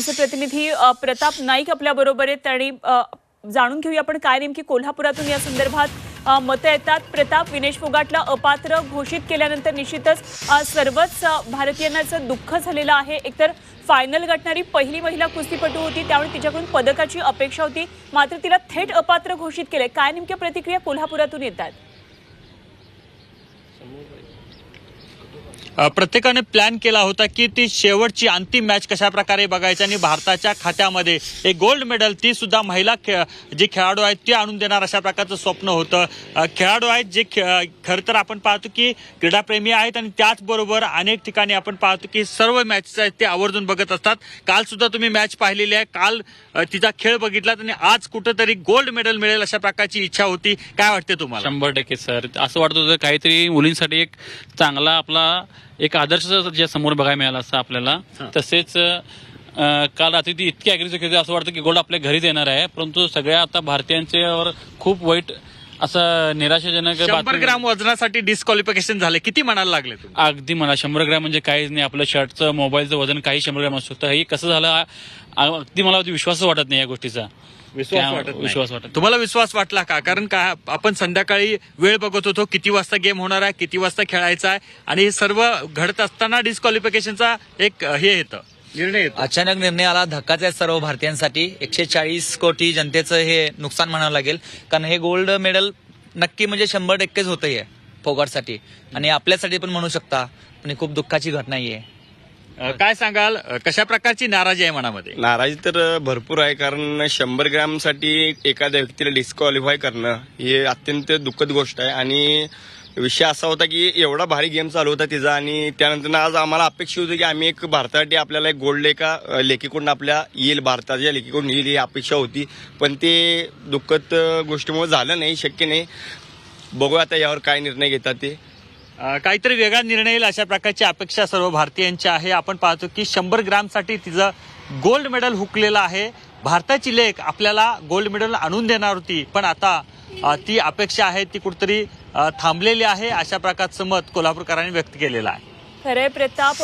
आमचे प्रतिनिधी प्रताप नाईक आपल्या बरोबर आहेत आणि जाणून घेऊया आपण काय नेमकी कोल्हापुरातून या संदर्भात मतं येतात. प्रताप विनेश फोगाटला अपात्र घोषित केल्यानंतर निश्चितच सर्वच अ, भारतीयांनाचं दुःख झालेलं आहे. एकतर फायनल गाठणारी पहिली महिला कुस्तीपटू होती त्यामुळे तिच्याकडून पदकाची अपेक्षा होती. मात्र तिला थेट अपात्र घोषित केले काय नेमक्या प्रतिक्रिया कोल्हापुरातून येतात? प्रत्येकाने प्लॅन केला होता की ती शेवटची अंतिम मॅच कशा प्रकारे बघायची आणि भारताच्या खात्यामध्ये एक गोल्ड मेडल ती सुद्धा महिला खे जे खेळाडू आहेत ते आणून देणार अशा प्रकारचं स्वप्न होतं. खेळाडू आहेत जे खे खरं तर आपण पाहतो की क्रीडाप्रेमी आहेत आणि त्याचबरोबर अनेक ठिकाणी आपण पाहतो की सर्व मॅचेस आहेत ते आवर्जून बघत असतात. काल सुद्धा तुम्ही मॅच पाहिलेली आहे. काल तिचा खेळ बघितला आणि आज कुठंतरी गोल्ड मेडल मिळेल अशा प्रकारची इच्छा होती. काय वाटते तुम्हाला? शंभर टक्के सर असं वाटत होतं काहीतरी मुलींसाठी एक चांगला आपला एक आदर्श ज्या समोर बघायला मिळाला असं आपल्याला तसेच अं, काल रात्री ती इतकी अग्रेसिव्ह खेळते असं वाटतं की गोल्ड आपल्या घरीच येणार आहे परंतु सगळ्या आता भारतीयांच्यावर खूप वाईट असं निराशाजनक शंभर बातमी- ग्राम वजनासाठी डिस्क्वालिफिकेशन झाले. किती म्हणायला लागले तुम्ही? अगदी मला शंभर ग्रॅम म्हणजे काहीच नाही. आपलं शर्टचं मोबाईलचं वजन काही शंभर ग्रॅम असू शकतं. हे कसं झालं? आ- अगदी मला विश्वास वाटत नाही या गोष्टीचा. विश्वास वाटत नाही. विश्वास वाटत तुम्हाला विश्वास वाटला का? कारण का आपण संध्याकाळी वेळ बघत होतो किती वाजता गेम होणार आहे किती वाजता खेळायचा आहे आणि हे सर्व घडत असताना डिस्क्वालिफिकेशनचा एक अ, हे येतं. निर्णय येतो. अचानक निर्णय आला धक्काच आहे सर्व भारतीयांसाठी. एकशे चाळीस कोटी जनतेचं हे नुकसान म्हणावं लागेल. कारण हे गोल्ड मेडल नक्की म्हणजे शंभर टक्केच होतं हे फोगाटसाठी. आणि आपल्यासाठी पण म्हणू शकता पण ही खूप दुःखाची घटना आहे. अ, काय सांगाल? अ, कशा प्रकारची नाराजी आहे मनामध्ये? नाराजी तर भरपूर आहे कारण शंभर ग्रॅमसाठी एखाद्या व्यक्तीला डिस्क्वालिफाय करणं हे अत्यंत दुःखद गोष्ट आहे. आणि विषय असा होता की एवढा भारी गेम चालू होता तिचा आणि त्यानंतर आज आम्हाला अपेक्षा होती की आम्ही एक भारतासाठी आपल्याला एक गोल्ड एका अ, लेखीकडून आपल्या येईल भारताच्या लेखीकडून येईल ही अपेक्षा होती. पण ते दुःखद अ, गोष्टीमुळे झालं नाही शक्य नाही. बघूया आता यावर काय निर्णय घेतात ते. काहीतरी वेगळा निर्णय येईल अशा प्रकारची अपेक्षा सर्व भारतीयांची आहे. आपण पाहतो की शंभर ग्रामसाठी तिचं गोल्ड मेडल हुकलेलं आहे. भारताची लेख आपल्याला गोल्ड मेडल आणून देणार होती पण आता ती अपेक्षा आहे ती कुठतरी थांबलेली आहे अशा प्रकारचं मत कोल्हापूरकरांनी व्यक्त केलेलं आहे. खरे प्रताप